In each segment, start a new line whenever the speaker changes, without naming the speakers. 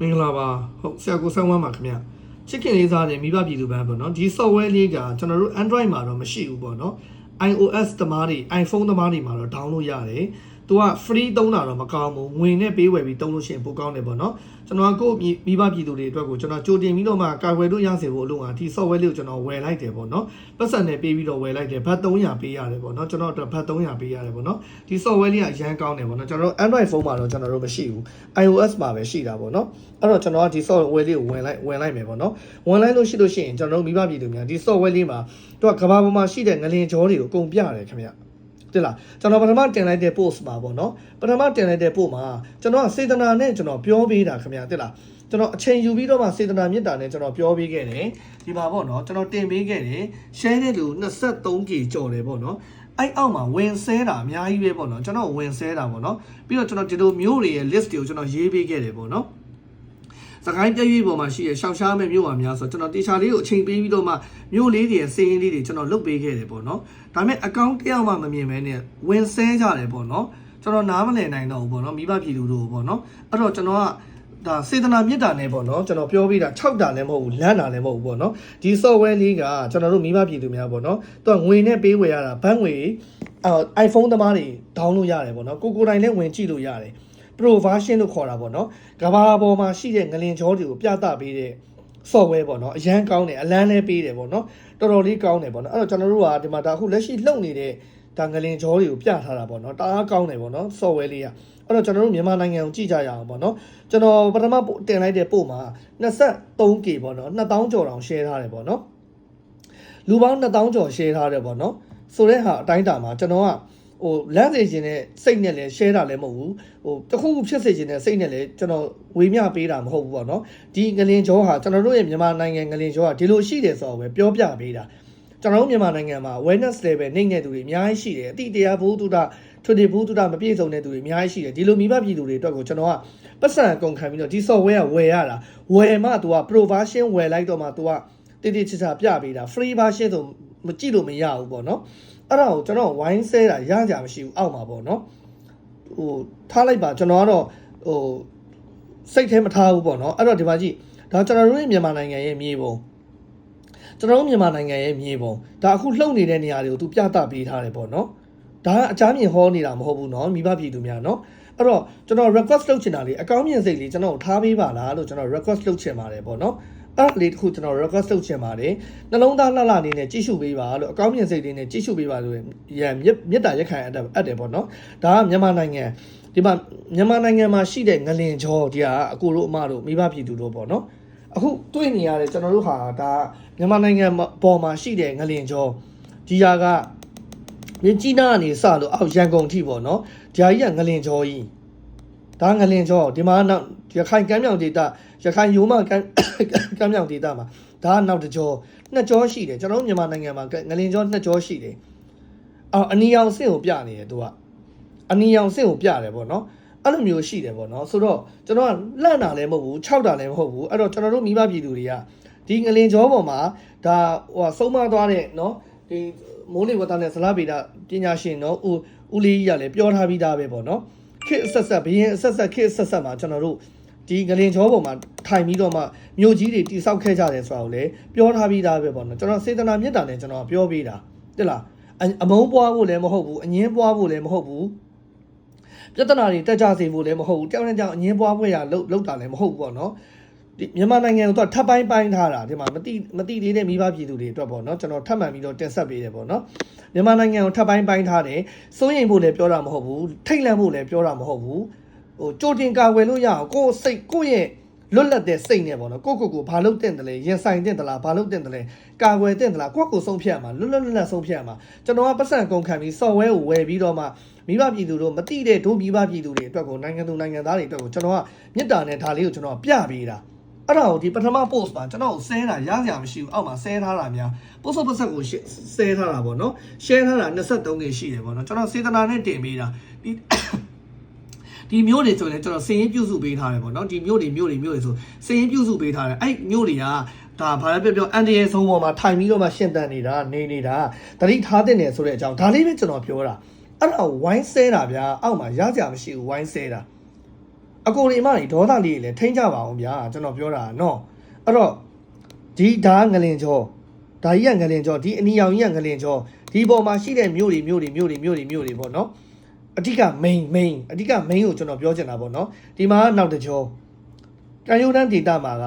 မင်္ဂလာပါဟုတ်ဆရာကိုဆောင်းဝမ်းပါခင်ဗျချစ်ခင်လေးစားတဲ့မိဘပြည်သူပန်းပေါ့နော်ဒီ software လေးကကျွန်တော်တို့ Android မှာတော့မရှိဘူးပေါ့နော် iOS သမားတွေ iPhone သမားတွေမှာတော့ download ရတယ် သူက free သုံးတာတော့မကောင်းဘူးငွေနဲ့ပေးဝယ်ပြီးသုံးလို့ရှိရင်ပိုကောင်းတယ်ပေါ့နော်ကျွန်တော်ကကိုယ့်မိဘပြည်သူတွေအတွက်ကိုကျွန်တော်ကြိုတင်ပြီးတော့မှကာကွယ်လို့ရစေဖို့အလို့ငါဒီ software လေးကိုကျွန်တော်ဝယ်လိုက်တယ်ပေါ့နော်ပတ်စံနဲ့ပေးပြီးတော့ဝယ်လိုက်တယ်ဘတ်300ပေးရတယ်ပေါ့နော်ကျွန်တော်အတွက်ဘတ်300ပေးရတယ်ပေါ့နော်ဒီ software လေးကအရန်ကောင်းတယ်ပေါ့နော်ကျွန်တော်တို့ Android phone မှာတော့ကျွန်တော်တို့မရှိဘူး iOS မှာပဲရှိတာပေါ့နော်အဲ့တော့ကျွန်တော်ကဒီ software လေးကိုဝင်လိုက်ဝင်လိုက်မယ်ပေါ့နော်ဝင်လိုက်လို့ရှိလို့ရှိရင်ကျွန်တော်တို့မိဘပြည်သူများဒီ software လေးမှာသူကကဘာပေါ်မှာရှိတဲ့ငလင်ကြောတွေကိုအကုန်ပြတယ်ခင်ဗျ တိလားကျွန်တော်ပထမတင်လိုက်တဲ့ post မှာပေါ့နော်ပထမတင်လိုက်တဲ့ post မှာကျွန်တော်ကစေတနာနဲ့ကျွန်တော်ပြောပေးတာခင်ဗျတိလားကျွန်တော်အချိန်ယူပြီးတော့မှစေတနာမေတ္တာနဲ့ကျွန်တော်ပြောပေးခဲ့တယ်ဒီမှာပေါ့နော်ကျွန်တော်တင်ပေးခဲ့တယ် share တဲ့လူ 23k ကျော်တယ်ပေါ့နော်အဲ့အောက်မှာဝင်ဆဲတာအများကြီးပဲပေါ့နော်ကျွန်တော်ဝင်ဆဲတာပေါ့နော်ပြီးတော့ကျွန်တော်ဒီလိုမျိုးတွေရဲ့ list တွေကိုကျွန်တော်ရေးပေးခဲ့တယ်ပေါ့နော် စကိုင်းပြည့်ရွေးပေါ်မှာရှိရရှောက်ရှားမဲ့မြို့ပါများဆိုကျွန်တော်တေချာလေးကိုအချိန်ပေးပြီးတော့မှမြို့လေးတွေစေရင်လေးတွေကျွန်တော်လုပ်ပေးခဲ့တယ်ပေါ့နော်ဒါပေမဲ့အကောင့်တယောက်မှမမြင်မဲနဲ့ဝင်ဆဲကြတယ်ပေါ့နော်ကျွန်တော်နားမလည်နိုင်တော့ဘူးပေါ့နော်မိဘပြည်သူတို့ပေါ့နော်အဲ့တော့ကျွန်တော်ကဒါစေတနာမေတ္တာနဲ့ပေါ့နော်ကျွန်တော်ပြောပေးတာ6တာလည်းမဟုတ်ဘူးလမ်းတာလည်းမဟုတ်ဘူးပေါ့နော်ဒီ software လေးကကျွန်တော်တို့မိဘပြည်သူများပေါ့နော်သူကငွေနဲ့ပေးဝယ်ရတာဘတ်ငွေအော် iPhone သမားတွေ download ရတယ်ပေါ့နော်ကိုကိုတိုင်းလည်းဝင်ကြည့်လို့ရတယ် pro version လို့ခေါ်တာပေါ့နော်ကဘာပေါ်မှာရှိတဲ့ငလင်ချောတွေကိုပြသပေးတဲ့ software ပေါ့နော်အရန်ကောင်းတယ်အလန်းလည်းပေးတယ်ပေါ့နော်တော်တော်လေးကောင်းတယ်ပေါ့နော်အဲ့တော့ကျွန်တော်တို့ကဒီမှာဒါအခုလက်ရှိလှုပ်နေတဲ့ဒါငလင်ချောတွေကိုပြထားတာပေါ့နော်တအားကောင်းတယ်ပေါ့နော် software လေးကအဲ့တော့ကျွန်တော်တို့မြန်မာနိုင်ငံကိုကြည့်ကြရအောင်ပေါ့နော်ကျွန်တော်ပထမတင်လိုက်တဲ့ပို့မှာ 23k ပေါ့နော်2000ကျော်တောင် share ထားတယ်ပေါ့နော်လူပေါင်း2000ကျော် share ထားတယ်ပေါ့နော်ဆိုတဲ့ဟာအတိုင်းတာမှာကျွန်တော်က ဟိုလမ်းစေခြင်းနဲ့စိတ်နဲ့လည်း share တာလည်းမဟုတ်ဘူးဟိုတခုခုဖြစ်စေခြင်းနဲ့စိတ်နဲ့လည်းကျွန်တော်ဝေမျှပေးတာမဟုတ်ဘူးပေါ့နော်ဒီငလင်ကျော်ဟာကျွန်တော်တို့ရဲ့မြန်မာနိုင်ငံငလင်ကျော်ဟာဒီလိုရှိတယ်ဆိုတော့ပဲပြောပြပေးတာကျွန်တော်တို့မြန်မာနိုင်ငံမှာ awareness level နှိမ့်တဲ့သူတွေအများကြီးရှိတယ်အတိတရားဘုသူဒ္ဓထွေထွေဘုသူဒ္ဓမပြည့်စုံတဲ့သူတွေအများကြီးရှိတယ်ဒီလိုမိဘပြည်သူတွေအတွက်ကိုကျွန်တော်ကပတ်စံအကုန်ခံပြီးတော့ဒီ software ကဝယ်ရတာဝယ်မှ तू က pro version ဝယ်လိုက်တော့မှ तू ကတိတိကျကျပြပေးတာ free version ဆိုမကြည့်လို့မရဘူးပေါ့နော် အဲ့ဒါကိုကျွန်တော်ဝိုင်းဆဲတာရကြမရှိဘူးအောက်မှာပေါ့နော်ဟိုထားလိုက်ပါကျွန်တော်ကတော့ဟိုစိတ်ထဲမထားဘူးပေါ့နော်အဲ့တော့ဒီမှာကြည့်ဒါကျွန်တော်တို့ရဲ့မြန်မာနိုင်ငံရဲ့မြေပုံကျွန်တော်တို့မြန်မာနိုင်ငံရဲ့မြေပုံဒါအခုလှုပ်နေတဲ့နေရာတွေကိုသူပြသပေးထားတယ်ပေါ့နော်ဒါကအချားမြင်ဟောနေတာမဟုတ်ဘူးနော်မိဘပြည်သူများနော်အဲ့တော့ကျွန်တော် request လုပ်ချင်တာလေအကောင်းမြင်စိတ်လေးကျွန်တော်ထားပေးပါလားလို့ကျွန်တော် request လုပ်ချင်ပါတယ်ပေါ့နော် အဲ့ဒါလေးတစ်ခုကျွန်တော် request လုပ်ချင်ပါတယ်နှလုံးသားလှလှလေးနဲ့ကြည့်ရှုပေးပါလို့အကောင်းမြင်စိတ်လေးနဲ့ကြည့်ရှုပေးပါလို့ရံမြတ်တာရက်ခံအပ်တယ်အပ်တယ်ပေါ့နော်ဒါကမြန်မာနိုင်ငံဒီမှာမြန်မာနိုင်ငံမှာရှိတဲ့ငလင်ချောဒီကအကိုတို့အမတို့မိဘပြည်သူတို့ပေါ့နော်အခုတွေ့နေရတယ်ကျွန်တော်တို့ဟာဒါမြန်မာနိုင်ငံပေါ်မှာရှိတဲ့ငလင်ချောဒီဟာကမြကြီးနားကနေစလို့အောက်ရန်ကုန်ထိပေါ့နော်ဒီဟာကြီးကငလင်ချောကြီးဒါငလင်ချောဒီမှာနောက်ရခိုင်ကမ်းမြောင်ဒေသ ရခိုင်ရိုးမကမ်းကမ်းမြောင်ဒေသမှာဒါကနောက်တစ်ကြောနှစ်ကြောရှိတယ်ကျွန်တော်တို့မြန်မာနိုင်ငံမှာငလင်ကြောနှစ်ကြောရှိတယ်အော်အနီရောင်စင့်ကိုပြနေတယ်သူကအနီရောင်စင့်ကိုပြတယ်ပေါ့နော်အဲ့လိုမျိုးရှိတယ်ပေါ့နော်ဆိုတော့ကျွန်တော်ကလန့်တာလည်းမဟုတ်ဘူးခြောက်တာလည်းမဟုတ်ဘူးအဲ့တော့ကျွန်တော်တို့မိဘပြည်သူတွေကဒီငလင်ကြောပေါ်မှာဒါဟိုဆုံးမသွားတဲ့နော်ဒီမိုးလေဝသနဲ့ဇလဗေဒပညာရှင်နော်ဦးဦးလေးကြီးကလည်းပြောထားပြီးသားပဲပေါ့နော်ခေတ်အဆက်ဆက်ဘရင်အဆက်ဆက်ခေတ်အဆက်ဆက်မှာကျွန်တော်တို့ ဒီငလင်ချောပေါ်မှာထိုင်ပြီးတော့မှမြို့ကြီးတွေတိဆောက်ခဲ့ကြတယ်ဆိုတာကိုလည်းပြောထားပြီးသားပဲပေါ့နော်ကျွန်တော်စေတနာမြတ်တာနဲ့ကျွန်တော်ပြောပေးတာတိလားအမုန်းပွားဖို့လည်းမဟုတ်ဘူးအငင်းပွားဖို့လည်းမဟုတ်ဘူးပြဿနာတွေတက်ကြစေဖို့လည်းမဟုတ်ဘူးတောင်းတဲ့ကြောင်အငင်းပွားဖို့ရလောက်လောက်တာလည်းမဟုတ်ဘူးပေါ့နော်ဒီမြန်မာနိုင်ငံကိုတော့ထပ်ပိုင်းပိုင်းထားတာဒီမှာမတိမတိသေးတဲ့မိဘပြည်သူတွေအတွက်ပေါ့နော်ကျွန်တော်ထပ်မှန်ပြီးတော့တင်ဆက်ပေးတယ်ပေါ့နော်မြန်မာနိုင်ငံကိုထပ်ပိုင်းပိုင်းထားတယ်စိုးရိမ်ဖို့လည်းပြောတာမဟုတ်ဘူးထိတ်လန့်ဖို့လည်းပြောတာမဟုတ်ဘူး ဟိုကြိုတင်ကာဝယ်လို့ရအောင်ကိုယ်စိတ်ကိုယ့်ရဲ့လွတ်လပ်တဲ့စိတ်နဲ့ပေါ့နော်ကိုယ့်ကိုယ်ကိုဘာလုပ်တင်တယ်လဲရင်ဆိုင်တင်တယ်လားဘာလုပ်တင်တယ်လဲကာကွယ်တင်တယ်လားကိုယ့်ကိုယ်ဆုံးဖြတ်ရမှာလွတ်လွတ်လပ်လပ်ဆုံးဖြတ်ရမှာကျွန်တော်ကပတ်စံကုန်ခံပြီး software ကိုဝယ်ပြီးတော့မှမိဘပြည်သူတို့မတိတဲ့ဒုမိဘပြည်သူတွေအတွက်ကိုနိုင်ငံသူနိုင်ငံသားတွေအတွက်ကိုကျွန်တော်ကမြစ်တာနဲ့ဒါလေးကိုကျွန်တော်ပြပေးတာအဲ့ဒါကိုဒီပထမ post မှာကျွန်တော်ကိုဆဲတာရစရာမရှိဘူးအောက်မှာဆဲထားတာများ post ပတ်ဆက်ကိုဆဲထားတာပေါ့နော် share ထားတာ23ခေရှိတယ်ပေါ့နော်ကျွန်တော်စေတနာနဲ့တင်ပေးတာဒီ ဒီမျိုးတွေဆိုရင်ကျွန်တော်စည်ရင်ပြုစုပေးထားတယ်ပေါ့နော်ဒီမျိုးတွေမျိုးတွေမျိုးတွေဆိုစည်ရင်ပြုစုပေးထားတယ်အဲ့မျိုးတွေကဒါဘာလဲပြောပြောအန်တရယ်ဆုံးပေါ်မှာထိုင်ပြီးတော့မှရှင်းတန်နေတာနေနေတာတတိထားတဲ့နေဆိုတဲ့အကြောင်းဒါလေးပဲကျွန်တော်ပြောတာအဲ့ဒါဝိုင်းဆဲတာဗျာအောက်မှာရကြမရှိဘူးဝိုင်းဆဲတာအကိုတွေအမတွေဒေါသလေးတွေလည်းထိန်းကြပါအောင်ဗျာကျွန်တော်ပြောတာနော်အဲ့တော့ဒီဒါကငလင်ချောဒါကြီးကငလင်ချောဒီအနီရောင်ကြီးကငလင်ချောဒီပေါ်မှာရှိတဲ့မြို့တွေမြို့တွေမြို့တွေမြို့တွေမြို့တွေပေါ့နော် အဓိက main main အဓိက main ကိုကျွန်တော်ပြောချင်တာပေါ့နော်ဒီမှာနောက်တစ်ချောကံရုံတန်းဒေတာမှာက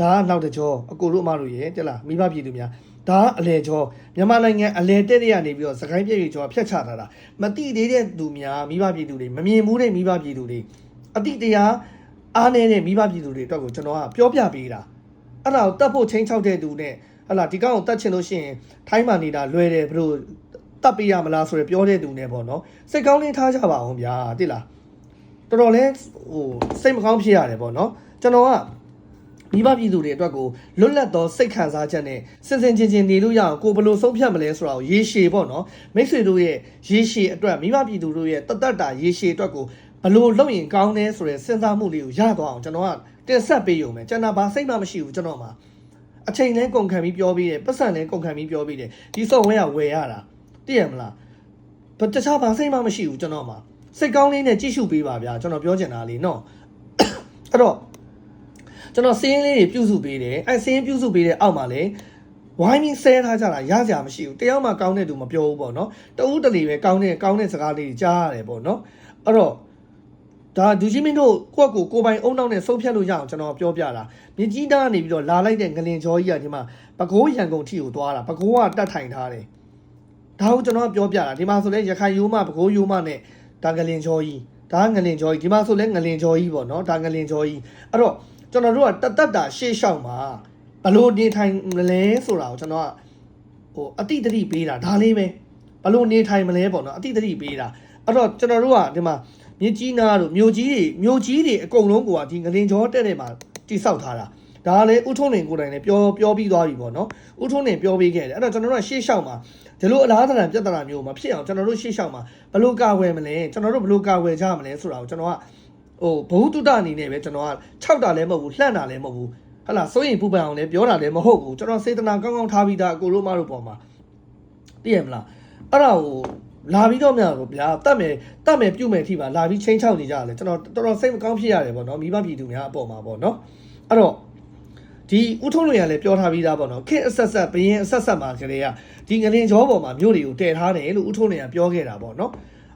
ဒါကနောက်တစ်ချောအကိုတို့အမတို့ရေတက်လားမိဘပြည်သူများဒါကအလဲချောမြန်မာနိုင်ငံအလဲတက်တဲ့ကနေပြီးတော့စကိုင်းပြည့်ချောဖြတ်ချထားတာမတိသေးတဲ့သူများမိဘပြည်သူတွေမမြင်ဘူးတဲ့မိဘပြည်သူတွေအတိတရားအားနေတဲ့မိဘပြည်သူတွေအတွက်ကိုကျွန်တော်ကပြောပြပေးတာအဲ့ဒါကိုတတ်ဖို့ချင်းချောက်တဲ့သူနဲ့ဟလာဒီကောင်ကိုတတ်ချင်လို့ရှိရင်ထိုင်းမှနေတာလွယ်တယ်ဘလို့ တတ်ပေးရမလားဆိုရယ်ပြောတဲ့သူနဲ့ပေါ့နော်စိတ်ကောင်းလေးထားကြပါအောင်ဗျာတိလားတော်တော်လဲဟိုစိတ်မကောင်းဖြစ်ရတယ်ပေါ့နော်ကျွန်တော်ကမိဘပြည်သူတွေအတွက်ကိုလွတ်လပ်သောစိတ်ခံစားချက်နဲ့စဉ်စဉ်ချင်းချင်းနေလို့ရအောင်ကိုဘယ်လိုဆုံးဖြတ်မလဲဆိုတာကိုရေရှည်ပေါ့နော်မိတ်ဆွေတို့ရဲ့ရေရှည်အတွက်မိဘပြည်သူတို့ရဲ့တသက်တာရေရှည်အတွက်ကိုဘယ်လိုလုပ်ရင်ကောင်းလဲဆိုတဲ့စဉ်းစားမှုလေးကိုရသွားအောင်ကျွန်တော်ကတင်ဆက်ပေးရုံပဲကျွန်တော်ဘာစိတ်မှမရှိဘူးကျွန်တော်မှာအချိန်လဲကုန်ခံပြီးပြောပြီးတယ်ပတ်စံလဲကုန်ခံပြီးပြောပြီးတယ်ဒီ software ကဝယ်ရတာ သိရမလားဘာတခြားဘာစိတ်မှမရှိဘူးကျွန်တော်မှာစိတ်ကောင်းလေးနဲ့ကြည့်ရှုပေးပါဗျာကျွန်တော်ပြောချင်တာလေးနော်အဲ့တော့ကျွန်တော်စင်းလေးတွေပြုစုပေးတယ်အဲစင်းပြုစုပေးတဲ့အောက်မှာလည်းဝိုင်းပြီးဆဲထားကြတာရကြမရှိဘူးတယောက်မှကောင်းတဲ့သူမပြောဘူးပေါ့နော်တဦးတလေပဲကောင်းတဲ့ကောင်းတဲ့စကားလေးတွေကြားရတယ်ပေါ့နော်အဲ့တော့ဒါဒူကြီးမင်းတို့ကိုယ့်ကိုယ်ကိုယ်ပိုင်အုံနောက်နဲ့ဆုံးဖြတ်လို့ရအောင်ကျွန်တော်ပြောပြတာမြကြီးတားကနေပြီးတော့လာလိုက်တဲ့ငလင်ချောကြီးကဒီမှာပကိုးရန်ကုန်ထိကိုသွားတာပကိုးကတတ်ထိုင်ထားတယ် ဒါကိုကျွန်တော်ပြောပြတာဒီမှာဆိုလဲရခိုင်ရိုးမပကိုးရိုးမနဲ့ဒါငလင်ချောကြီးဒါငလင်ချောကြီးဒီမှာဆိုလဲငလင်ချောကြီးပေါ့နော်ဒါငလင်ချောကြီးအဲ့တော့ကျွန်တော်တို့ကတတ်တတ်တာရှေ့လျှောက်မှာဘလို့နေထိုင်မလဲဆိုတာကိုကျွန်တော်ကဟိုအတိတတိပေးတာဒါလေးပဲဘလို့နေထိုင်မလဲပေါ့နော်အတိတတိပေးတာအဲ့တော့ကျွန်တော်တို့ကဒီမှာမြစ်ကြီးနားတို့မြို့ကြီးတွေမြို့ကြီးတွေအကုန်လုံးကိုကဒီငလင်ကျော်တက်တဲ့မှာတိဆောက်ထားတာဒါကလည်းဥထုံးနေကိုယ်တိုင်လည်းပြောပြောပြီးသွားပြီပေါ့နော်ဥထုံးနေပြောပြီးခဲ့တယ်အဲ့တော့ကျွန်တော်တို့ကရှေ့လျှောက်မှာ ဒီလိုအလားတန်ပြဿနာမျိုးမဖြစ်အောင်ကျွန်တော်တို့ရှေ့လျှောက်မှာဘလို့ကာဝယ်မလဲကျွန်တော်တို့ဘလို့ကာဝယ်ကြမလဲဆိုတာကိုကျွန်တော်ကဟိုဘ ഹു တုတအနေနဲ့ပဲကျွန်တော်က6တာလည်းမဟုတ်ဘူးလှန့်တာလည်းမဟုတ်ဘူးဟဟလာစိုးရင်ပူပန်အောင်လည်းပြောတာလည်းမဟုတ်ဘူးကျွန်တော်စေတနာကောင်းကောင်းထားပြီးသားအကိုတို့မတို့ပေါ်မှာသိရမလားအဲ့ဒါကိုလာပြီးတော့များဗျာတတ်မယ်တတ်မယ်ပြုတ်မယ်ထိပါလာပြီးချင်းချောက်နေကြတယ်ကျွန်တော်တော်တော်စိတ်မကောင်းဖြစ်ရတယ်ပေါ့နော်မိဘပြည်သူများအပေါ်မှာပေါ့နော်အဲ့တော့ ဒီဥထုံးတွေရလည်းပြောထားပြီးသားပေါ့နော်ခေတ်အဆက်ဆက်ဘရင်အဆက်ဆက်မှာကလေးကဒီငလင်ကျောပေါ်မှာမြို့တွေကိုတည်ထားတယ်လို့ဥထုံးတွေကပြောခဲ့တာပေါ့နော်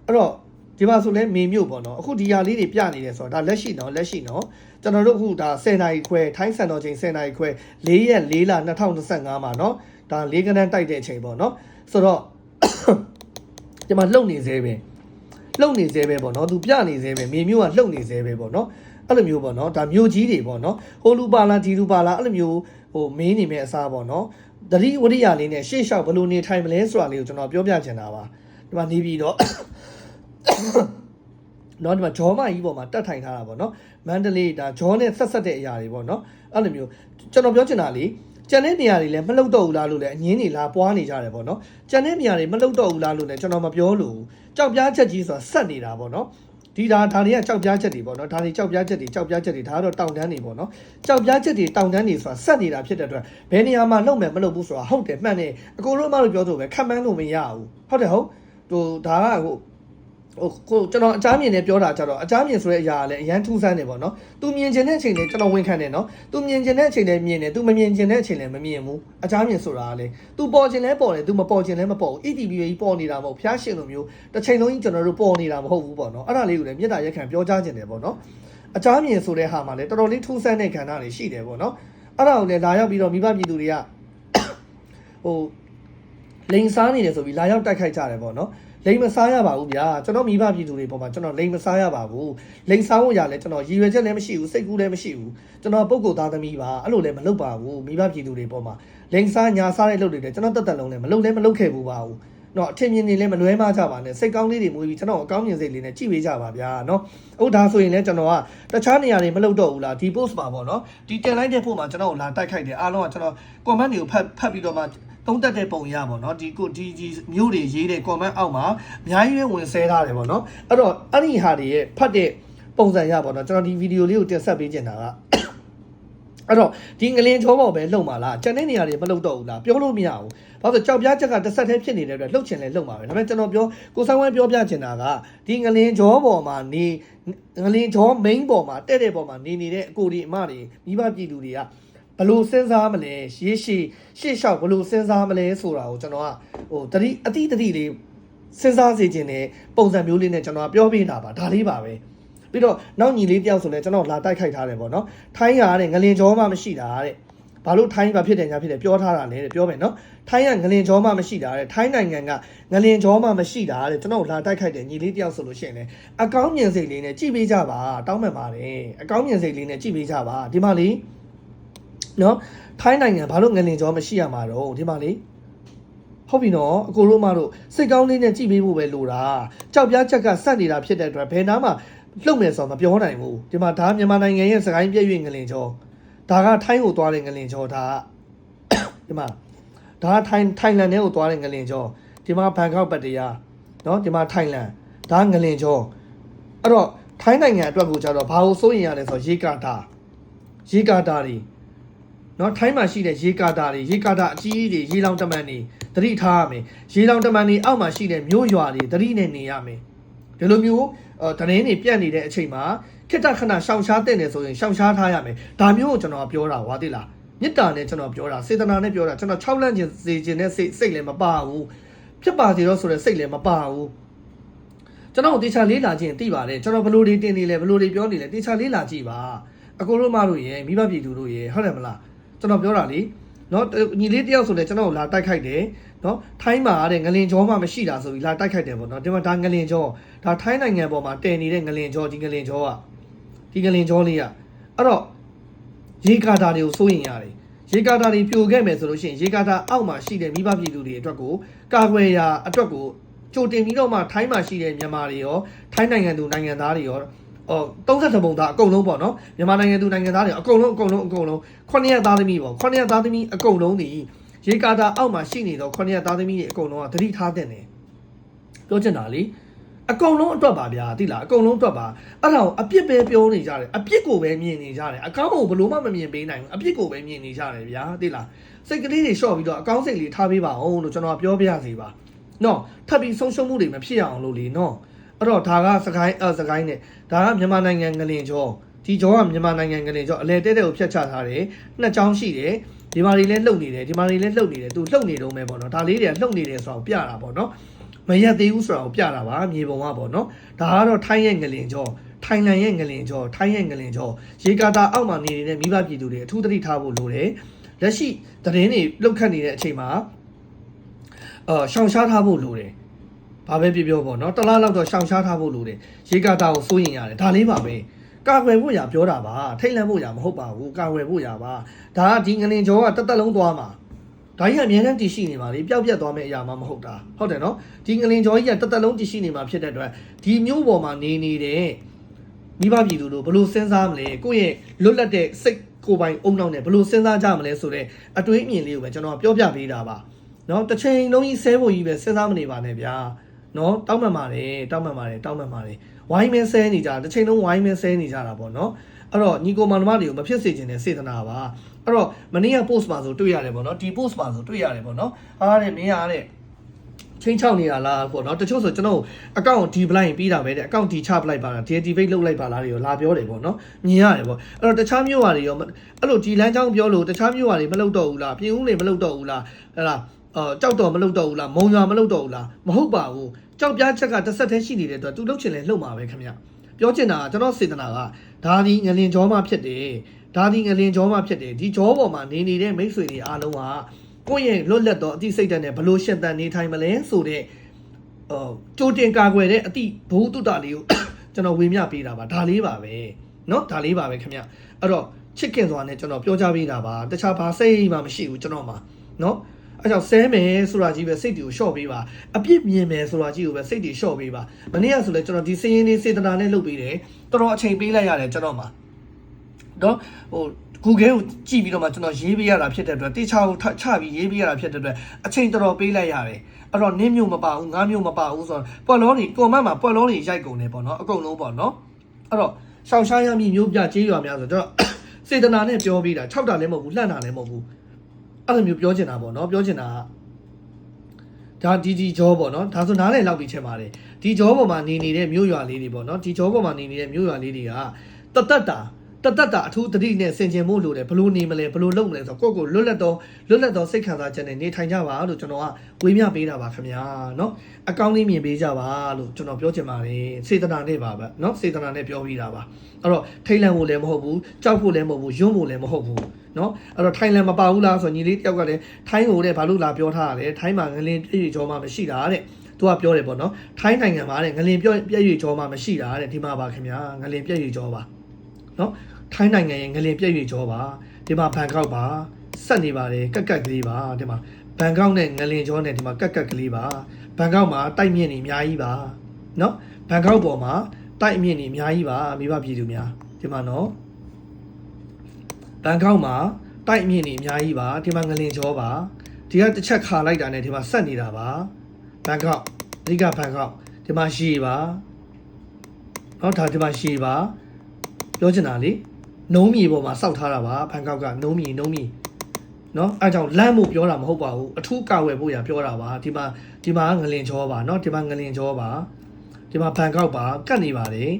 အဲ့တော့ဒီမှာဆိုလဲမေမြို့ပေါ့နော်အခုဒီဟာလေးတွေပြနေတယ်ဆိုတော့ဒါလက်ရှိနော်လက်ရှိနော်ကျွန်တော်တို့အခုဒါ10နာရီခွဲထိုင်းစံတော်ချိန်10နာရီခွဲ4ရက်4လ2025မှာနော်ဒါ၄ကနန်းတိုက်တဲ့အချိန်ပေါ့နော်ဆိုတော့ဒီမှာလှုပ်နေသေးပဲလှုပ်နေသေးပဲပေါ့နော်သူပြနေသေးပဲမေမြို့ကလှုပ်နေသေးပဲပေါ့နော် အဲ့လိုမျိုးပေါ့နော်ဒါမြို့ကြီးတွေပေါ့နော်ဟိုလူပါလာဒီလူပါလာအဲ့လိုမျိုးဟိုမင်းနေမဲ့အစားပေါ့နော်တတိဝရိယလေးနဲ့ရှေ့လျှောက်ဘယ်လိုနေထိုင်မလဲဆိုတာလေးကိုကျွန်တော်ပြောပြချင်တာပါဒီမှာနေပြီးတော့နော်ဒီမှာဂျောမကြီးပေါ်မှာတတ်ထိုင်ထားတာပေါ့နော်မန္တလေးဒါဂျောနဲ့ဆက်ဆက်တဲ့အရာတွေပေါ့နော်အဲ့လိုမျိုးကျွန်တော်ပြောချင်တာလေကျန်တဲ့နေရာတွေလည်းမလှုပ်တော့ဘူးလားလို့လည်းအငင်းနေလားပွားနေကြတယ်ပေါ့နော်ကျန်တဲ့နေရာတွေမလှုပ်တော့ဘူးလားလို့လည်းကျွန်တော်မပြောလို့ကြောက်ပြားချက်ကြီးဆိုတာဆက်နေတာပေါ့နော် ဒီဒါဒါတွေကကြောက်ပြားချက်တွေပေါ့နော်ဒါတွေကြောက်ပြားချက်တွေကြောက်ပြားချက်တွေဒါကတော့တောင်တန်းတွေပေါ့နော်ကြောက်ပြားချက်တွေတောင်တန်းတွေဆိုတာဆက်နေတာဖြစ်တဲ့အတွက်ဘယ်နေရာမှာလှုပ်မယ်မလှုပ်ဘူးဆိုတာဟုတ်တယ်မှန်တယ်အကိုတို့မှလို့ပြောဆိုပဲခံမှန်းလို့မရဘူးဟုတ်တယ်ဟုတ်ဟိုဒါကဟို ဟိုကိုကျွန်တော်အကြမ်းမြင်နဲ့ပြောတာကြတော့အကြမ်းမြင်ဆိုတဲ့အရာကလည်းအရန်ထူးဆန်းနေပေါ့နော်။ तू မြင်ကျင်တဲ့အချိန်နဲ့ကျွန်တော်ဝန်ခံတယ်နော်။ तू မြင်ကျင်တဲ့အချိန်နဲ့မြင်တယ်။ तू မမြင်ကျင်တဲ့အချိန်နဲ့မမြင်ဘူး။အကြမ်းမြင်ဆိုတာကလေ तू ပေါ်ကျင်လဲပေါ်တယ်။ तू မပေါ်ကျင်လဲမပေါ်ဘူး။ ETV ကြီးပေါ်နေတာမဟုတ်ဖျားရှင်လိုမျိုးတစ်ချိန်လုံးကြီးကျွန်တော်တို့ပေါ်နေတာမဟုတ်ဘူးပေါ့နော်။အဲ့ဒါလေးကိုလည်းမြေတားရက်ခံပြောကြားခြင်းတယ်ပေါ့နော်။အကြမ်းမြင်ဆိုတဲ့ဟာမှာလည်းတော်တော်လေးထူးဆန်းတဲ့ခန္ဓာတွေရှိတယ်ပေါ့နော်။အဲ့ဒါကိုလည်းလာရောက်ပြီးတော့မိဘပြည်သူတွေကဟို လိန်စားနေတယ်ဆိုပြီးလာရောက်တိုက်ခိုက်ကြတယ်ပေါ့နော် လိန်မစားရပါဘူးဗျာကျွန်တော်မိဘပြည်သူတွေပေါ်မှာကျွန်တော်လိန်မစားရပါဘူးလိန်စားဖို့ရလဲကျွန်တော်ရည်ရွယ်ချက်လည်းမရှိဘူးစိတ်ကူးလည်းမရှိဘူးကျွန်တော်ပုဂ္ဂိုလ်သားသမီးပါအဲ့လိုလည်းမလုပ်ပါဘူးမိဘပြည်သူတွေပေါ်မှာလိန်စားညာစားတဲ့လုပ်တွေလည်းကျွန်တော်တက်တက်လုံးလည်းမလုပ်လည်းမလုပ်ခဲ့ဘူးပါဘူး နော်အထင်မြင်နေလည်းမလွဲမကြပါနဲ့စိတ်ကောင်းလေးတွေမွေးပြီးကျွန်တော်အကောင်းမြင်စိတ်လေးနဲ့ကြည့်ပေးကြပါဗျာနော်ဟုတ်ဒါဆိုရင်လည်းကျွန်တော်ကတခြားနေရာတွေမလုပ်တော့ဘူးလားဒီ post ပါပေါ့နော်ဒီတင်လိုက်တဲ့ဖို့မှာကျွန်တော်လာတိုက်ခိုက်တယ်အားလုံးကကျွန်တော် comment တွေကိုဖတ်ဖတ်ပြီးတော့မှသုံးတက်တဲ့ပုံရပါတော့ဒီကိုဒီဒီမျိုးတွေရေးတဲ့ comment အောက်မှာအများကြီးပဲဝင်ဆဲထားတယ်ပေါ့နော်အဲ့တော့အဲ့ဒီဟာတွေရဲ့ဖတ်တဲ့ပုံစံရပါတော့ကျွန်တော်ဒီဗီဒီယိုလေးကိုတင်ဆက်ပေးချင်တာက အဲ့တော့ဒီငလင်ချောပေါ်ပဲလှုပ်မှာလားကျန်တဲ့နေရာတွေမလှုပ်တော့ဘူးလားပြောလို့မရဘူးဘာလို့လဲကြောက်ပြားချက်ကတစ်ဆက်တည်းဖြစ်နေတဲ့အတွက်လှုပ်ချင်လဲလှုပ်မှာပဲဒါပေမဲ့ကျွန်တော်ပြောကိုဆိုင်ဝဲပြောပြချင်တာကဒီငလင်ချောပေါ်မှာနေငလင်ချော main ပေါ်မှာတဲ့တဲ့ပေါ်မှာနေနေတဲ့အကိုဒီအမတွေမိဘပြည်သူတွေကဘလို့စဉ်းစားမလဲရေရှည်ရှေ့လျှောက်ဘလို့စဉ်းစားမလဲဆိုတာကိုကျွန်တော်ကဟိုတတိအတိတတိလေးစဉ်းစားစေခြင်းနဲ့ပုံစံမျိုးလေးနဲ့ကျွန်တော်ကပြောပြတာပါဒါလေးပါပဲ ပြီးတော့နောက်ညီလေးတယောက်ဆိုလဲကျွန်တော်လာတိုက်ခိုက်ထားတယ်ပေါ့နော်ထိုင်းရတဲ့ငလင်ကြောမှမရှိတာတဲ့ဘာလို့ထိုင်းကဖြစ်တယ်ညာဖြစ်တယ်ပြောထားတာလဲတဲ့ပြောမယ်နော်ထိုင်းကငလင်ကြောမှမရှိတာတဲ့ထိုင်းနိုင်ငံကငလင်ကြောမှမရှိတာတဲ့ကျွန်တော်လာတိုက်ခိုက်တယ်ညီလေးတယောက်ဆိုလို့ရှိရင်လည်းအကောင်းမြင်စိတ်လေးနဲ့ကြည့်ပေးကြပါတောင်းပန်ပါတယ်အကောင်းမြင်စိတ်လေးနဲ့ကြည့်ပေးကြပါဒီမှာလေနော်ထိုင်းနိုင်ငံဘာလို့ငလင်ကြောမရှိရမှာတော့ဒီမှာလေဟုတ်ပြီနော်အကိုတို့မတို့စိတ်ကောင်းလေးနဲ့ကြည့်ပေးဖို့ပဲလိုတာကြောက်ပြားချက်ကဆက်နေတာဖြစ်တဲ့အတွက်ဘယ်နာမှ လှုပ်မယ်ဆိုတော့မပြောနိုင်ဘူးဒီမှာဒါမြန်မာနိုင်ငံရဲ့စကိုင်းပြည့်ရွေငလင်ချောဒါကထိုင်းကိုသွားတဲ့ငလင်ချောဒါကဒီမှာဒါကထိုင်းထိုင်းလန်ထဲကိုသွားတဲ့ငလင်ချောဒီမှာဘန်ကောက်ပတ်တရားเนาะဒီမှာထိုင်းလန်ဒါငလင်ချောအဲ့တော့ထိုင်းနိုင်ငံအတွက်ကိုကြတော့ဘာလို့စိုးရင်ရလဲဆိုတော့ရေကာတာရေကာတာတွေเนาะထိုင်းမှာရှိတဲ့ရေကာတာတွေရေကာတာအကြီးကြီးတွေရေလောင်တမန်တွေသတိထားရမယ်ရေလောင်တမန်တွေအောက်မှာရှိတဲ့မြို့ရွာတွေသတိနဲ့နေရမယ် ဒီလိုမျိုး အဲတရင်တွေပြတ်နေတဲ့အချိန်မှာခိတ္တခဏရှောင်ရှားတဲ့နေဆိုရင်ရှောင်ရှားထားရမယ်ဒါမျိုးကိုကျွန်တော်ပြောတာဝါသိလားမေတ္တာနဲ့ကျွန်တော်ပြောတာစေတနာနဲ့ပြောတာကျွန်တော်6လန့်ခြင်းစေခြင်းနဲ့စိတ်စိတ်လည်းမပါဘူးဖြစ်ပါစေတော့ဆိုတဲ့စိတ်လည်းမပါဘူးကျွန်တော်တေချာလေးလာခြင်းသိပါတယ်ကျွန်တော်ဘလို့တွေတင်နေလဲဘလို့တွေပြောနေလဲတေချာလေးလာကြည့်ပါအကိုတို့မတို့ရေမိဘပြည်သူတို့ရေဟုတ်တယ်မလားကျွန်တော်ပြောတာလေနော်ညီလေးတယောက်ဆိုလဲကျွန်တော်လာတိုက်ခိုက်တယ် နော်ထိုင်းမှာတဲ့ငလင်ကြောမှမရှိတာဆိုပြီးလာတိုက်ခိုက်တယ်ပေါ့နော်ဒီမှာဒါငလင်ကြောဒါထိုင်းနိုင်ငံပေါ်မှာတည်နေတဲ့ငလင်ကြောဒီငလင်ကြောကဒီငလင်ကြောလေးကအဲ့တော့ရေကာတာတွေကိုစိုးရင်ရတယ်ရေကာတာတွေပြိုခဲ့မယ်ဆိုလို့ရှိရင်ရေကာတာအောက်မှာရှိတဲ့မိဘပြည်သူတွေအတွက်ကိုကာကွယ်ရာအတွက်ကိုကြိုတင်ပြီးတော့မှထိုင်းမှာရှိတဲ့မြန်မာတွေရောထိုင်းနိုင်ငံသူနိုင်ငံသားတွေရောအော်30ပုံသားအကုန်လုံးပေါ့နော်မြန်မာနိုင်ငံသူနိုင်ငံသားတွေအကုန်လုံးအကုန်လုံးအကုန်လုံး9ရက်သားသမီးပေါ့9ရက်သားသမီးအကုန်လုံးဒီ ရေကာတာအောက်မှာရှိနေတော့9ရက်သားသမီးတွေအကုန်လုံးကသတိထားတဲ့နေပြောချင်တာလေအကုန်လုံးအတွက်ပါဗျာသိလားအကုန်လုံးအတွက်ပါအဲ့ဒါကိုအပြစ်ပဲပြောနေကြတယ်အပြစ်ကိုပဲမြင်နေကြတယ်အကောင်းကိုဘလို့မှမမြင်ပေးနိုင်ဘူးအပြစ်ကိုပဲမြင်နေကြတယ်ဗျာသိလားစိတ်ကလေးတွေရှော့ပြီးတော့အကောင်းစိတ်လေးထားပေးပါအောင်လို့ကျွန်တော်ပြောပြရစီပါနော်ထပ်ပြီးဆုံးရှုံးမှုတွေမဖြစ်အောင်လို့လေနော်အဲ့တော့ဒါကစကိုင်းအဲစကိုင်းနဲ့ဒါကမြန်မာနိုင်ငံငလင်ကျော် ဒီကျော်ကမြန်မာနိုင်ငံငလင်ကျော်အလဲတဲတဲ့ကိုဖျက်ချထားတယ်နှစ်ချောင်းရှိတယ်ဒီမာတွေလည်းလှုပ်နေတယ်ဒီမာတွေလည်းလှုပ်နေတယ်သူလှုပ်နေတော့မယ်ပေါ့နော်ဒါလေးတွေကလှုပ်နေတယ်ဆိုတော့ပြတာပေါ့နော်မရက်သေးဘူးဆိုတာကိုပြတာပါမြေပုံကပေါ့နော်ဒါကတော့ထိုင်းရဲ့ငလင်ကျော်ထိုင်လန်ရဲ့ငလင်ကျော်ထိုင်းရဲ့ငလင်ကျော်ရေကာတာအောက်မှာနေနေတဲ့မိဘပြည်သူတွေအထူးသတိထားဖို့လိုတယ်လက်ရှိသတင်းတွေလှုပ်ခတ်နေတဲ့အချိန်မှာအာရှောင်ရှားထားဖို့လိုတယ်ဘာပဲပြောပြောပေါ့နော်တလားလောက်တော့ရှောင်ရှားထားဖို့လိုတယ်ရေကာတာကိုစိုးရင်ရတယ်ဒါလေးပါပဲ ကာကွယ်ဖို့ရပြောတာပါထိတ်လန့်ဖို့ရမဟုတ်ပါဘူးကာကွယ်ဖို့ရပါဒါကဒီငလင်ကျော်ကတက်တက်လုံးသွားမှာဒါကြီးကအများနဲ့တည်ရှိနေပါလေပျောက်ပြက်သွားမယ့်အရာမှမဟုတ်တာဟုတ်တယ်နော်ဒီငလင်ကျော်ကြီးကတက်တက်လုံးတည်ရှိနေမှာဖြစ်တဲ့အတွက်ဒီမျိုးပေါ်မှာနေနေတဲ့မိဘပြည်သူတို့ဘလို့စဉ်းစားမလဲကိုယ့်ရဲ့လွတ်လပ်တဲ့စိတ်ကိုယ်ပိုင်အုံနောက်နဲ့ဘလို့စဉ်းစားကြမလဲဆိုတော့အတွေးအမြင်လေးကိုပဲကျွန်တော်ပြောပြပေးတာပါနော်တစ်ချိန်လုံးကြီးဆဲဖို့ကြီးပဲစဉ်းစားမနေပါနဲ့ဗျာနော်တောင်းပန်ပါတယ်တောင်းပန်ပါတယ်တောင်းပန်ပါတယ် ဝိုင်းမဲဆဲနေကြတစ်ချိန်လုံးဝိုင်းမဲဆဲနေကြတာပေါ့နော်အဲ့တော့ညီကိုမောင်နှမတွေကိုမဖြစ်စေချင်တဲ့စေတနာပါအဲ့တော့မနေ့က post မှာဆိုတွေ့ရတယ်ပေါ့နော်ဒီ post မှာဆိုတွေ့ရတယ်ပေါ့နော်အားတဲ့မင်းအားတဲ့ချင်းချောက်နေတာလားပေါ့နော်တချို့ဆိုကျွန်တော်အကောင့်ဒီပလိုက်ပြီးတာပဲတဲ့အကောင့်ဒီချပလိုက်ပါလား deactivate လုပ်လိုက်ပါလားတွေရောလာပြောတယ်ပေါ့နော်မြင်ရတယ်ပေါ့အဲ့တော့တခြားမျိုးဟာတွေရောအဲ့လိုဒီလမ်းကြောင်းပြောလို့တခြားမျိုးဟာတွေမလုပ်တော့ဘူးလားပြင်ဦးတွေမလုပ်တော့ဘူးလားဟဲ့လား အော်ကြောက်တော်မလုပ်တော့ဘူးလားမုံရွာမလုပ်တော့ဘူးလားမဟုတ်ပါဘူးကြောက်ပြားချက်ကတစ်ဆက်တည်းရှိနေတဲ့အတွက်သူလှုပ်ချင်လဲလှုပ်မှာပဲခင်ဗျပြောချင်တာကကျွန်တော်စေတနာကဒါဒီငလင်ကြောမှဖြစ်တယ်ဒါဒီငလင်ကြောမှဖြစ်တယ်ဒီကြောပေါ်မှာနေနေတဲ့မိတ်ဆွေတွေအားလုံးကကိုယ့်ရဲ့လွတ်လပ်သောအသိစိတ်ဓာတ်နဲ့ဘလို့ရှင်သန်နေထိုင်မလဲဆိုတဲ့အော်ကြိုတင်ကာကွယ်တဲ့အသိဘုဟုတုတ္တလေးကို ကျွန်တော်ဝေမျှပေးတာပါဒါလေးပါပဲเนาะဒါလေးပါပဲခင်ဗျအဲ့တော့ချစ်ခင်စွာနဲ့ကျွန်တော်ပြောကြားပေးတာပါတခြားဘာစိတ်မှမရှိဘူးကျွန်တော်မှာเนาะ အဲကြောင့်ဆဲမယ်ဆိုတာကြီးပဲစိတ်တွေကိုရှော့ပေးပါအပြစ်မြင်မယ်ဆိုတာကြီးကိုပဲစိတ်တွေရှော့ပေးပါမနေ့ကဆိုလဲကျွန်တော်ဒီစည်ရင်းလေးစေတနာနဲ့လုပ်ပေးတယ်တော်တော်အချိန်ပေးလိုက်ရတယ်ကျွန်တော်မှာတော့ဟို Google ကိုကြည့်ပြီးတော့မှကျွန်တော်ရေးပေးရတာဖြစ်တဲ့အတွက်တေချာကိုချပြီးရေးပေးရတာဖြစ်တဲ့အတွက်အချိန်တော်တော်ပေးလိုက်ရတယ်အဲ့တော့နင်းမျိုးမပါဘူးငါးမျိုးမပါဘူးဆိုတော့ပွက်လောတွေကွန်မန့်မှာပွက်လောတွေရိုက်ကုန်တယ်ပေါ့နော်အကုန်လုံးပေါ့နော်အဲ့တော့ရှောင်ရှားရမည်မျိုးပြကြေးရွာများဆိုတော့စေတနာနဲ့ပြောပြီးတာ၆တာလည်းမဟုတ်ဘူးလှန့်တာလည်းမဟုတ်ဘူး အဲ့လိုမျိုးပြောချင်တာပေါ့နော်ပြောချင်တာကဒါဒီဒီဂျောပေါ့နော်ဒါဆိုနားလည်လောက်ပြီးချက်ပါတယ်ဒီဂျောပေါ်မှာနေနေတဲ့မြို့ရွာလေးတွေပေါ့နော်ဒီဂျောပေါ်မှာနေနေတဲ့မြို့ရွာလေးတွေကတသက်တာတသက်တာအထူးတတိနဲ့ဆင်ခြင်ဖို့လိုတယ်ဘလို့နေမလဲဘလို့လုပ်မလဲဆိုတော့ကိုယ့်ကိုလွတ်လပ်တော့လွတ်လပ်တော့စိတ်ခံစားချက်နဲ့နေထိုင်ကြပါလို့ကျွန်တော်ကဝေမျှပေးတာပါခင်ဗျာเนาะအကောင်းလေးမြင်ပေးကြပါလို့ကျွန်တော်ပြောချင်ပါတယ်စေတနာနဲ့ပါပဲเนาะစေတနာနဲ့ပြောပြီးတာပါအဲ့တော့ထိတ်လန့်ဖို့လည်းမဟုတ်ဘူးကြောက်ဖို့လည်းမဟုတ်ဘူးယွန်းဖို့လည်းမဟုတ်ဘူး နော်အဲ့တော့ထိုင်းလန်မပါဘူးလားဆိုညီလေးတယောက်ကလည်းထိုင်းကိုတဲ့ဘာလို့လာပြောထားရလဲထိုင်းမှာငလင်ပြည့်ရကျော်မှမရှိတာတဲ့သူကပြောတယ်ပေါ့နော်ထိုင်းနိုင်ငံမှာတဲ့ငလင်ပြည့်ပြည့်ရကျော်မှမရှိတာတဲ့ဒီမှာပါခင်ဗျာငလင်ပြည့်ရကျော်ပါနော်ထိုင်းနိုင်ငံရဲ့ငလင်ပြည့်ရကျော်ပါဒီမှာဘန်ကောက်ပါဆက်နေပါတယ်ကက်ကက်ကလေးပါဒီမှာဘန်ကောက်နဲ့ငလင်ကျော်နဲ့ဒီမှာကက်ကက်ကလေးပါဘန်ကောက်မှာတိုက်မြင့်နေအများကြီးပါနော်ဘန်ကောက်ပေါ်မှာတိုက်အမြင့်နေအများကြီးပါမိဘပြည်သူများဒီမှာနော် ဘန်ကောက်မှာတိုက်အမြင့်နေအများကြီးပါဒီမှာငလင်ကျော်ပါဒီကတစ်ချက်ခါလိုက်တာနဲ့ဒီမှာဆက်နေတာပါဘန်ကောက်အဓိကဘန်ကောက်ဒီမှာရှည်ပါနော်ဒါဒီမှာရှည်ပါပြောချင်တာလေနှုံးမြေပေါ်မှာစောက်ထားတာပါဘန်ကောက်ကနှုံးမြေနှုံးမြေနော်အဲကြောင့်လမ်းဖို့ပြောတာမဟုတ်ပါဘူးအထူးကာဝယ်ဖို့ရပြောတာပါဒီမှာဒီမှာငလင်ကျော်ပါနော်ဒီမှာငလင်ကျော်ပါဒီမှာဘန်ကောက်ပါကတ်နေပါတယ်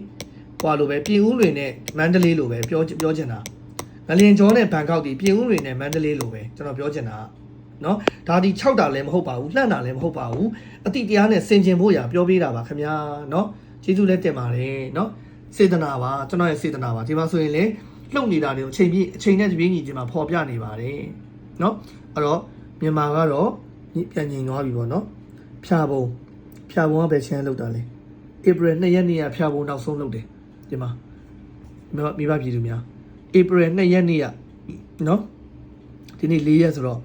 ဟွာလိုပဲပြင်ဦးလွင်နဲ့မန္တလေးလိုပဲပြောပြောချင်တာ ငလင်ကျော်နဲ့ဘန်ကောက်ဒီပြင်ဦးတွေနဲ့မန္တလေးလိုပဲကျွန်တော်ပြောချင်တာကနော်ဒါဒီ6တာလည်းမဟုတ်ပါဘူးလှန့်တာလည်းမဟုတ်ပါဘူးအတိတရားနဲ့စင်ကျင်ဖို့ရာပြောပေးတာပါခင်ဗျာနော်ကျေးဇူးလည်းတင်ပါတယ်နော်စေတနာပါကျွန်တော်ရဲ့စေတနာပါဒီမှာဆိုရင်လေလှုပ်နေတာတွေကိုအချိန်ပြည့်အချိန်နဲ့တပြေးညီချင်းမှာပေါ်ပြနေပါတယ်နော်အဲ့တော့မြန်မာကတော့ညပြန်ငြိမ်သွားပြီပေါ့နော်ဖြာပုံဖြာပုံကဘယ်ချင်းလောက်တာလဲဧပြီ2ရက်နေ့ကဖြာပုံနောက်ဆုံးလုပ်တယ်ဒီမှာမိဘမိဘပြည်သူများ April 2ရက်နေ့ကနော်ဒီနေ့4ရက်ဆိုတော့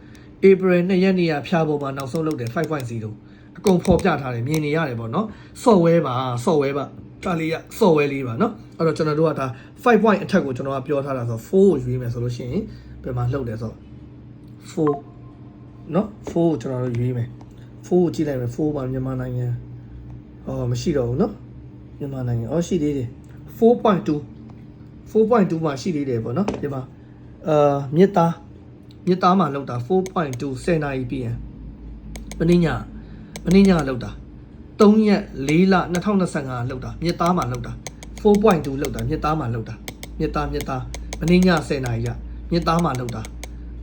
April 2ရက်နေ့ကဖြာပုံမှာနောက်ဆုံးလုပ်တယ်5.0အကုန်ဖော်ပြထားတယ်မြင်နေရတယ်ပေါ့နော် software ပါ software ပါဒါလေးက software လေးပါနော်အဲ့တော့ကျွန်တော်တို့ကဒါ5 point attack ကိုကျွန်တော်ကပြောထားတာဆို4ကိုရွေးမယ်ဆိုလို့ရှိရင်ဘယ်မှာလှုပ်တယ်ဆိုတော့4နော်4ကိုကျွန်တော်တို့ရွေးမယ်4ကိုကြည့်လိုက်မယ်4ပါမြန်မာနိုင်ငံဟောမရှိတော့ဘူးနော်မြန်မာနိုင်ငံအော်ရှိသေးတယ်4.2 4.2မှာရှိသေးတယ်ပေါ့နော်ဒီမှာအာမြစ်သားမြစ်သားမှာလောက်တာ4.2 10နာရီပြည့်ရင်မင်းညမင်းညလောက်တာ3ရက်4လ2025လောက်တာမြစ်သားမှာလောက်တာ4.2လောက်တာမြစ်သားမှာလောက်တာမြစ်သားမြစ်သားမင်းည10နာရီရမြစ်သားမှာလောက်တာ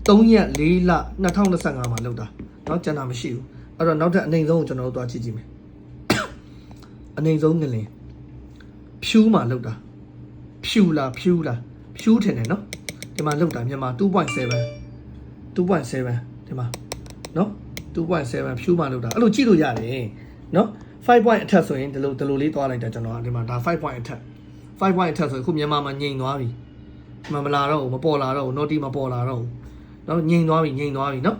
3ရက်4လ2025မှာလောက်တာเนาะကျန်တာမရှိဘူးအဲ့တော့နောက်ထပ်အနေဆုံးကိုကျွန်တော်တို့သွားကြည့်ကြည့်မယ်အနေဆုံးငလင်ဖြူးမှာလောက်တာ ဖြူလားဖြူလားဖြူထင်တယ်နော်ဒီမှာလောက်တာမြန်မာ2.7 2.7ဒီမှာနော်2.7ဖြူမှလောက်တာအဲ့လိုကြည့်လို့ရတယ်နော်5 point အထက်ဆိုရင်ဒီလိုဒီလိုလေးသွားလိုက်တာကျွန်တော်ကဒီမှာဒါ5 point အထက်5 point အထက်ဆိုရင်ခုမြန်မာမှာငြိမ်သွားပြီဒီမှာမလာတော့ဘူးမပေါ်လာတော့ဘူး naughty မပေါ်လာတော့ဘူးနော်ငြိမ်သွားပြီငြိမ်သွားပြီနော်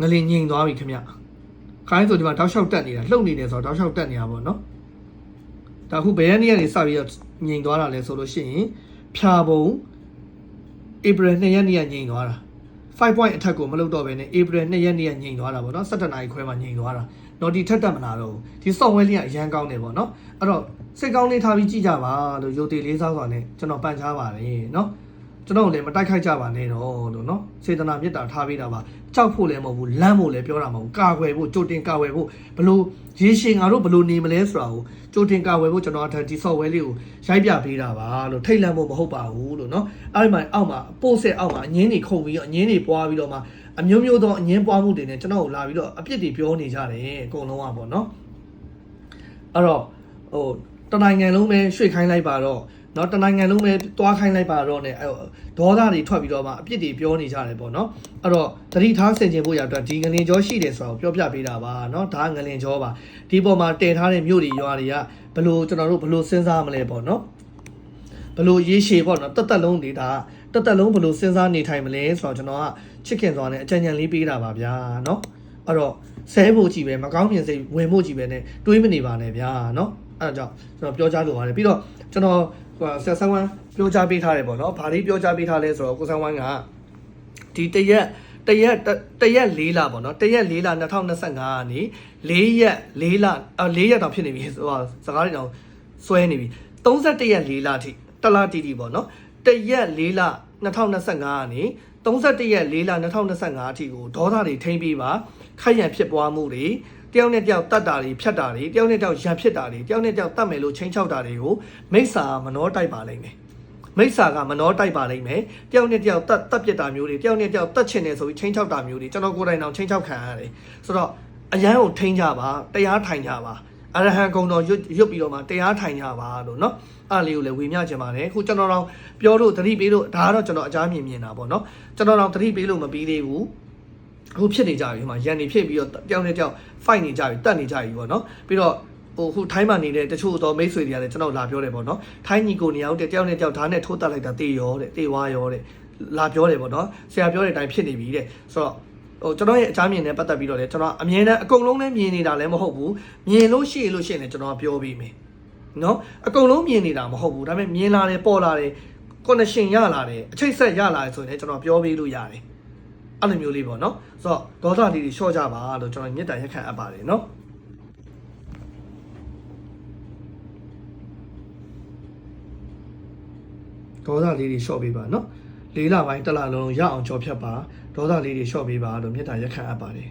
ငလင်ငြိမ်သွားပြီခင်ဗျခိုင်းဆိုဒီမှာတောက်လျှောက်တက်နေတာလှုပ်နေတယ်ဆိုတော့တောက်လျှောက်တက်နေတာပေါ့နော်ဒါခုဘယ်ရက်နေ့ကနေစပြီးတော့ ငြိမ်သွားတာလဲဆိုလို့ရှိရင်ဖြာပုံ April 2ရက်နေ့ကငြိမ်သွားတာ5 point attack ကိုမလုပ်တော့ဘဲနဲ့ April 2ရက်နေ့ကငြိမ်သွားတာပေါ့နော်17နာရီခွဲမှာငြိမ်သွားတာတော့ဒီထက်တက်မလာတော့ဘူးဒီ software လေးကအရန်ကောင်းတယ်ပေါ့နော်အဲ့တော့စိတ်ကောင်းလေးထားပြီးကြည့်ကြပါလို့ရုပ်တည်လေးစားစွာနဲ့ကျွန်တော်ပန်ချားပါတယ်နော် ကျွန်တော်လည်းမတိုက်ခိုက်ကြပါနဲ့တော့လို့နော်စေတနာမေတ္တာထားပေးတာပါကြောက်ဖို့လည်းမဟုတ်ဘူးလမ်းဖို့လည်းပြောတာမဟုတ်ဘူးကာကွယ်ဖို့ကြိုတင်ကာကွယ်ဖို့ဘလို့ရေရှည်ငါတို့ဘလို့နေမလဲဆိုတာကိုကြိုတင်ကာကွယ်ဖို့ကျွန်တော်ဒီ software လေးကိုရိုက်ပြပေးတာပါလို့ထိတ်လန့်ဖို့မဟုတ်ပါဘူးလို့နော်အဲ့ဒီမှာအောက်မှာပို့ဆက်အောက်မှာအငင်းတွေခုန်ပြီးတော့အငင်းတွေပွားပြီးတော့မှအမျိုးမျိုးသောအငင်းပွားမှုတွေနဲ့ကျွန်တော်ကိုလာပြီးတော့အပြစ်တွေပြောနေကြတယ်အကုန်လုံးอ่ะပေါ့နော်အဲ့တော့ဟိုတနိုင်ငံလုံးပဲရွှေ့ခိုင်းလိုက်ပါတော့ နော်တနိုင်ငံလုံးပဲတွားခိုင်းလိုက်ပါတော့ ਨੇ အဲဒေါသတွေထွက်ပြီးတော့မှအပြစ်တွေပြောနေကြတယ်ပေါ့နော်အဲ့တော့သတိထားဆင်ခြင်ဖို့ရအတွက်ဒီငလင်ကျော်ရှိတယ်ဆိုတော့ပြောပြပေးတာပါနော်ဒါငလင်ကျော်ပါဒီပေါ်မှာတည်ထားတဲ့မြို့တွေရွာတွေကဘလို့ကျွန်တော်တို့ဘလို့စဉ်းစားမလဲပေါ့နော်ဘလို့ရေးရှည်ပေါ့နော်တတ်တက်လုံးတွေဒါတတ်တက်လုံးဘလို့စဉ်းစားနေထိုင်မလဲဆိုတော့ကျွန်တော်ကချစ်ခင်စွာနဲ့အကြံဉာဏ်လေးပေးတာပါဗျာနော်အဲ့တော့ဆဲဖို့ကြည့်ပဲမကောင်းမြင်စိတ်ဝင်ဖို့ကြည့်ပဲ ਨੇ တွေးမနေပါနဲ့ဗျာနော်အဲ့ဒါကြောင့်ကျွန်တော်ပြောကြားလိုပါတယ်ပြီးတော့ကျွန်တော် ဟိုဆက်ဆန်းဝမ်းပြောကြားပေးထားတယ်ပေါ့နော်။ဘာလေးပြောကြားပေးထားလဲဆိုတော့ကိုဆန်းဝမ်းကဒီတရက်တရက်တရက်၄လပေါ့နော်။တရက်၄လ2025ကနေ၄ရက်၄လအ၄ရက်တော့ဖြစ်နေပြီဆိုတော့စကားတွေတော့စွဲနေပြီ။31ရက်၄လအထိတလတီတီပေါ့နော်။တရက်၄လ2025ကနေ31ရက်4လ2025အထိကိုဒေါသတွေထိမ့်ပြီးပါခိုက်ရန်ဖြစ်ပွားမှုတွေ တယောက်နဲ့တယောက်တတ်တာတွေဖြတ်တာတွေတယောက်နဲ့တယောက်ရန်ဖြစ်တာတွေတယောက်နဲ့တယောက်တတ်မယ်လို့ချင်းချောက်တာတွေကိုမိစ္ဆာမနှောတိုက်ပါလိမ့်မယ်မိစ္ဆာကမနှောတိုက်ပါလိမ့်မယ်တယောက်နဲ့တယောက်တတ်တတ်ပြစ်တာမျိုးတွေတယောက်နဲ့တယောက်တတ်ချင်တယ်ဆိုပြီးချင်းချောက်တာမျိုးတွေကျွန်တော်ကိုယ်တိုင်တော့ချင်းချောက်ခံရတယ်ဆိုတော့အရန်ကိုထိန်းကြပါတရားထိုင်ကြပါအရဟံဂုံတော်ရွတ်ရွတ်ပြီးတော့မှတရားထိုင်ကြပါလို့เนาะအဲ့လေးကိုလည်းဝေမျှချင်ပါတယ်ခုကျွန်တော်တော့ပြောလို့သတိပေးလို့ဒါကတော့ကျွန်တော်အကြမ်းမြင်မြင်တာပေါ့เนาะကျွန်တော်တော့သတိပေးလို့မပြီးသေးဘူး အခုဖြစ်နေကြပြီဟိုမှာရန်နေဖြစ်ပြီးတော့တယောက်နဲ့တယောက် fight နေကြပြီတတ်နေကြပြီပေါ့နော်ပြီးတော့ဟိုခုထိုင်းမှာနေတဲ့တချို့တော့မိတ်ဆွေတွေကလည်းကျွန်တော်လာပြောတယ်ပေါ့နော်ထိုင်းညီကိုနေအောင်တယောက်နဲ့တယောက်ဓာတ်နဲ့ထိုးတက်လိုက်တာတေရောတဲ့တေဝါရောတဲ့လာပြောတယ်ပေါ့နော်ဆရာပြောတဲ့အတိုင်းဖြစ်နေပြီတဲ့ဆိုတော့ဟိုကျွန်တော်ရဲ့အချားမြင်နဲ့ပတ်သက်ပြီးတော့လေကျွန်တော်အမြင်နဲ့အကုန်လုံးနဲ့မြင်နေတာလည်းမဟုတ်ဘူးမြင်လို့ရှိရလို့ရှိရင်လည်းကျွန်တော်ပြောပြီးမယ်နော်အကုန်လုံးမြင်နေတာမဟုတ်ဘူးဒါပေမဲ့မြင်လာတယ်ပေါ်လာတယ် connection ရလာတယ်အချိတ်ဆက်ရလာတယ်ဆိုရင်လည်းကျွန်တော်ပြောပြီးလို့ရတယ် အဲ့လိုမျိုးလေးပေါ့နော်ဆိုတော့ဒေါသလေးတွေလျှော့ကြပါလို့ကျွန်တော်မြစ်တာရက်ခံအပ်ပါတယ်နော်ဒေါသလေးတွေလျှော့ပေးပါနော်လေးလပိုင်းတစ်လလုံးရအောင်ကြော်ဖြတ်ပါဒေါသလေးတွေလျှော့ပေးပါလို့မေတ္တာရက်ခံအပ်ပါတယ်